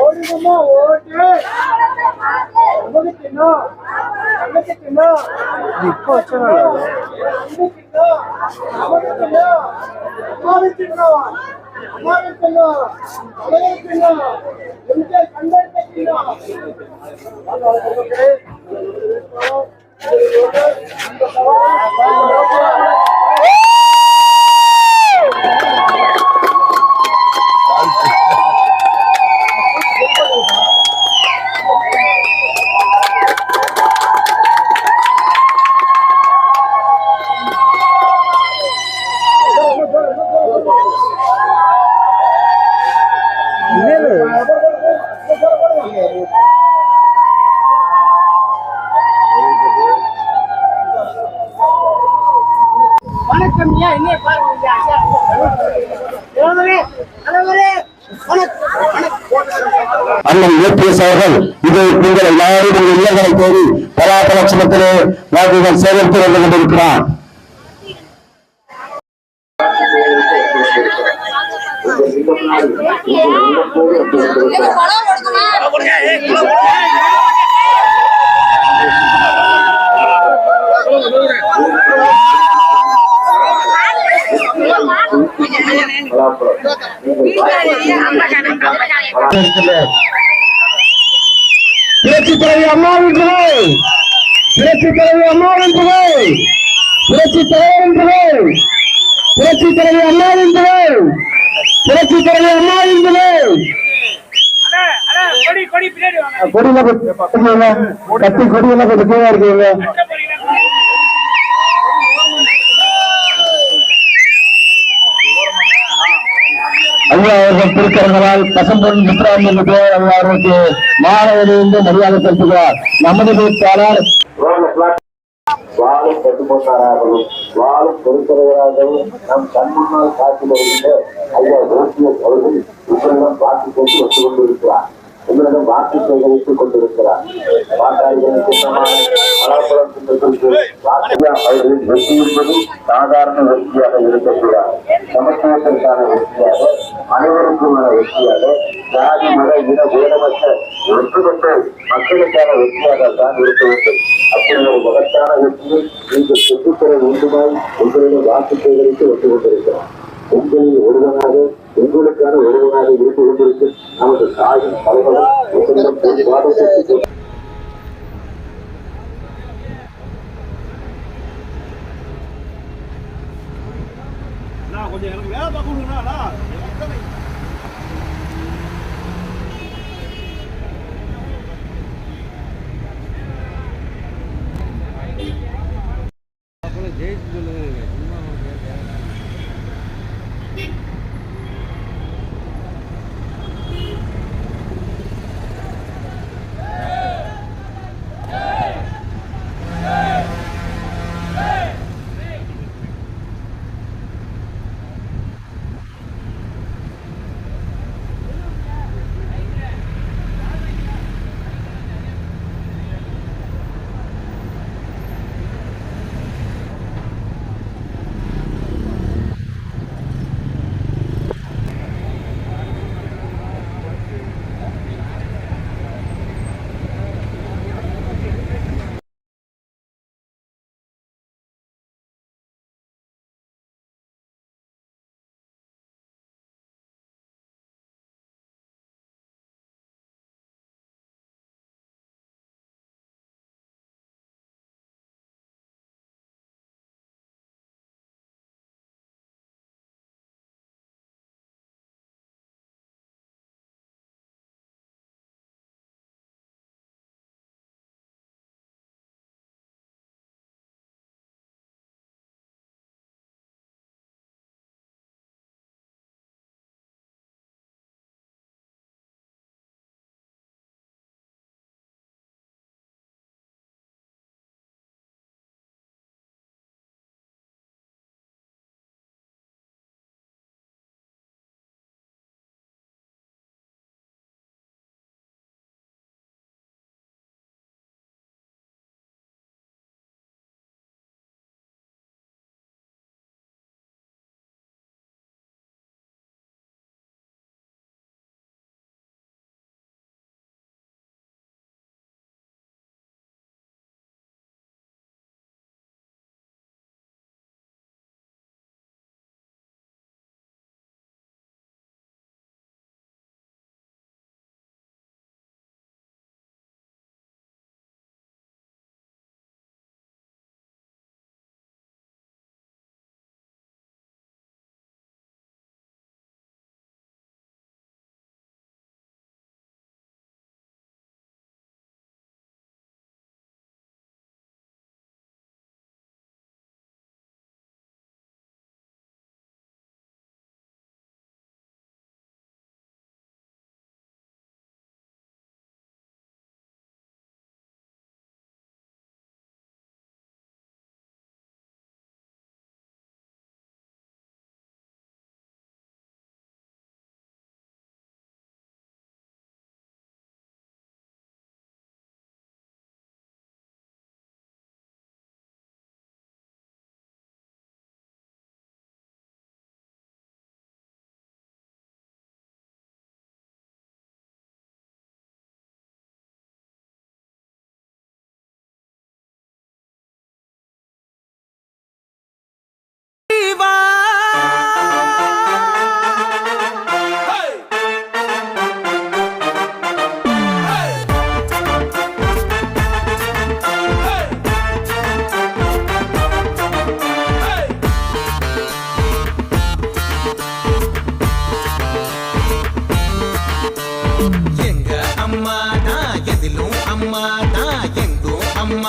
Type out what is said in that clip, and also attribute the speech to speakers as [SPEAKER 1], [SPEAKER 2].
[SPEAKER 1] ஓடுங்கம்மா ஓடு நமக்கு தின்னும் நமக்கு தின்னும்
[SPEAKER 2] இப்போ வச்சனால
[SPEAKER 1] நமக்கு தின்னும் நமக்கு தின்னும் அம்மாவை வணக்கம் ஐயா என்ன பாருங்க
[SPEAKER 3] அண்ணன் ஏபிஎஸ் அவர்கள் இது நீங்கள் எல்லாரும் இல்லங்களை தேடி பலாபல லட்சணத்திலே வாக்குகள் சேகரித்து வந்து கொண்டிருக்கிறார் புரட்சி தலைவி அம்மாவின் புகழ். புரட்சி தலைவி அம்மாவின் புகழ். புரட்சி தலைவரின் புகழ். புரட்சி தலைவி அம்மாவின் புகழ். புரட்சி தலைவி அம்மாவின் புகழ். கொடியில கட்டுங்க. கட்டி கொடியில கொஞ்சம் கீழே இருக்கீங்க ஐயா அவர்கள் திருக்கரங்களால் பசம்பொன் முத்துராமன் அவர்களுக்கு மாணவரிலிருந்து மரியாதை செலுத்துகிறார். நமது பேச்சாளர்
[SPEAKER 4] வாழும் கட்டுப்பட்டாராகவும் வாழும் பொறுத்தவராகவும் நம் கண் முன்னால் காத்து வருகின்ற ஐயா ஓசியஸ் அவர்கள் இப்படிதான் பார்த்து கொண்டு வந்து கொண்டிருக்கிறார். உங்களிடம் வாக்கு சேகரித்துக் கொண்டிருக்கிறார். வாக்காளர்களின் அவர்களின் வெற்றி என்பது சாதாரண வெற்றியாக இருக்கக்கூடாது. சமத்துவத்திற்கான வெற்றியாக அனைவருக்குமான வெற்றியாக ஜாதி மத இன வேதமற்ற ஒன்றுபட்ட மக்களுக்கான வெற்றியாக தான் இருக்க வேண்டும். அப்படி ஒரு மகத்தான வெற்றியை நீங்கள் பெற்றுத்தர வேண்டுமாய் உங்களிடம் வாக்கு சேகரித்து வந்து கொண்டிருக்கிறார் உங்களில் ஒருவனாக உங்களுக்கான உறவுகளாக இருந்து கொண்டிருக்கு நமது தாயும் தலைவரும் கொஞ்சம் எனக்கு
[SPEAKER 2] வேலை பார்க்கணுங்களா